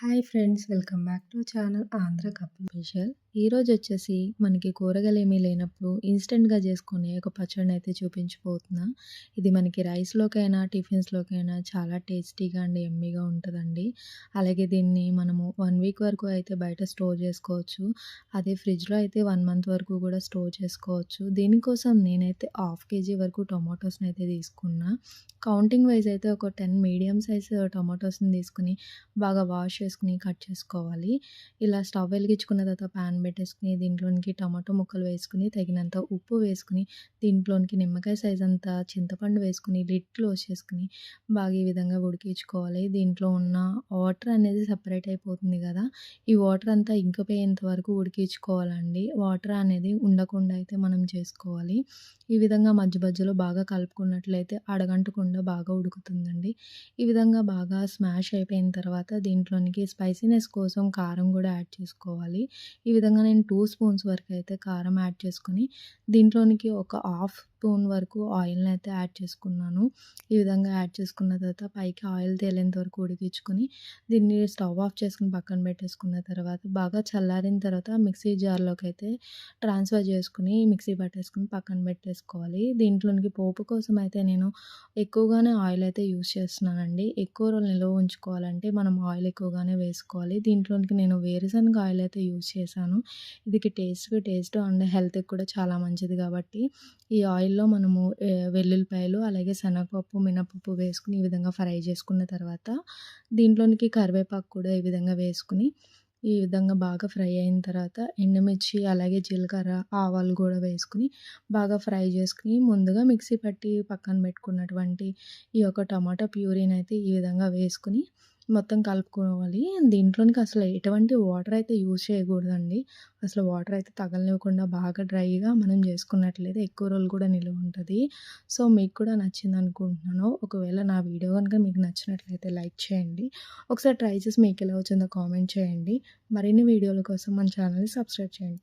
Hi friends welcome back to channel Andhra cup special. ఈరోజు వచ్చేసి మనకి కూరగాయలు ఏమీ లేనప్పుడు ఇన్స్టెంట్గా చేసుకునే ఒక పచ్చడిని అయితే చూపించిపోతున్నా ఇది మనకి రైస్లోకైనా టిఫిన్స్లోకైనా చాలా టేస్టీగా అండ్ ఎమ్మీగా ఉంటుందండి. అలాగే దీన్ని మనము వన్ వీక్ వరకు అయితే బయట స్టోర్ చేసుకోవచ్చు. అదే ఫ్రిడ్జ్లో అయితే వన్ మంత్ వరకు కూడా స్టోర్ చేసుకోవచ్చు. దీనికోసం నేనైతే హాఫ్ కేజీ వరకు టొమాటోస్ని అయితే తీసుకున్నా. కౌంటింగ్ వైజ్ అయితే ఒక టెన్ మీడియం సైజ్ టొమాటోస్ని తీసుకుని బాగా వాష్ చేసుకుని కట్ చేసుకోవాలి. ఇలా స్టవ్ వెలిగించుకున్న తర్వాత ప్యాన్ పెట్టేసుకుని దీంట్లోనికి టమాటో ముక్కలు వేసుకుని తగినంత ఉప్పు వేసుకుని దీంట్లోనికి నిమ్మకాయ సైజ్ అంతా చింతపండు వేసుకుని లిడ్ క్లోజ్ చేసుకుని బాగా ఈ విధంగా ఉడికించుకోవాలి. దీంట్లో ఉన్న వాటర్ అనేది సపరేట్ అయిపోతుంది కదా. ఈ వాటర్ అంతా ఇంకిపోయేంత వరకు ఉడికించుకోవాలండి. వాటర్ అనేది ఉండకుండా అయితే మనం చేసుకోవాలి. ఈ విధంగా మధ్య మధ్యలో బాగా కలుపుకున్నట్లయితే అడగంటకుండా బాగా ఉడుకుతుందండి. ఈ విధంగా బాగా స్మాష్ అయిపోయిన తర్వాత దీంట్లోనికి దీనికి స్పైసీనెస్ కోసం కారం కూడా యాడ్ చేసుకోవాలి. ఈ విధంగా నేను టూ స్పూన్స్ వరకు అయితే కారం యాడ్ చేసుకొని దీంట్లోనికి ఒక హాఫ్ స్పూన్ వరకు ఆయిల్ని అయితే యాడ్ చేసుకున్నాను. ఈ విధంగా యాడ్ చేసుకున్న తర్వాత పైకి ఆయిల్ తేలేంత వరకు ఉడికించుకొని దీన్ని స్టవ్ ఆఫ్ చేసుకుని పక్కన పెట్టేసుకున్న తర్వాత బాగా చల్లారిన తర్వాత మిక్సీ జార్లోకి అయితే ట్రాన్స్ఫర్ చేసుకుని మిక్సీ పట్టేసుకుని పక్కన పెట్టేసుకోవాలి. దీంట్లోనికి పోపు కోసం అయితే నేను ఎక్కువగానే ఆయిల్ అయితే యూస్ చేస్తున్నానండి. ఎక్కువ రోజులు నిల్వ ఉంచుకోవాలంటే మనం ఆయిల్ ఎక్కువగానే వేసుకోవాలి. దీంట్లోనికి నేను వేరుశనగ ఆయిల్ అయితే యూస్ చేశాను. ఇది టేస్ట్కి టేస్ట్ అండ్ హెల్త్కి కూడా చాలా మంచిది కాబట్టి ఈ ఆయిల్ ఆయిల్లో మనము వెల్లుల్లిపాయలు అలాగే శనగపప్పు మినపప్పు వేసుకుని ఈ విధంగా ఫ్రై చేసుకున్న తర్వాత దీంట్లోనికి కరివేపాకు కూడా ఈ విధంగా వేసుకుని ఈ విధంగా బాగా ఫ్రై అయిన తర్వాత ఎండుమిర్చి అలాగే జీలకర్ర ఆవాలు కూడా వేసుకుని బాగా ఫ్రై చేసుకుని ముందుగా మిక్సీ పట్టి పక్కన పెట్టుకున్నటువంటి ఈ యొక్క టమాటా ప్యూరీని అయితే ఈ విధంగా వేసుకుని మొత్తం కలుపుకోవాలి. దీంట్లోనికి అసలు ఎటువంటి వాటర్ అయితే యూజ్ చేయకూడదండి. అసలు వాటర్ అయితే తగలనివ్వకుండా బాగా డ్రైగా మనం చేసుకున్నట్లయితే ఎక్కువ రోజులు కూడా నిలువ ఉంటుంది. సో మీకు కూడా నచ్చింది అనుకుంటున్నాను. ఒకవేళ నా వీడియో కనుక మీకు నచ్చినట్లయితే లైక్ చేయండి. ఒకసారి ట్రై చేసి మీకు ఎలా వచ్చిందో కామెంట్ చేయండి. మరిన్ని వీడియోల కోసం మన ఛానల్ని సబ్స్క్రైబ్ చేయండి.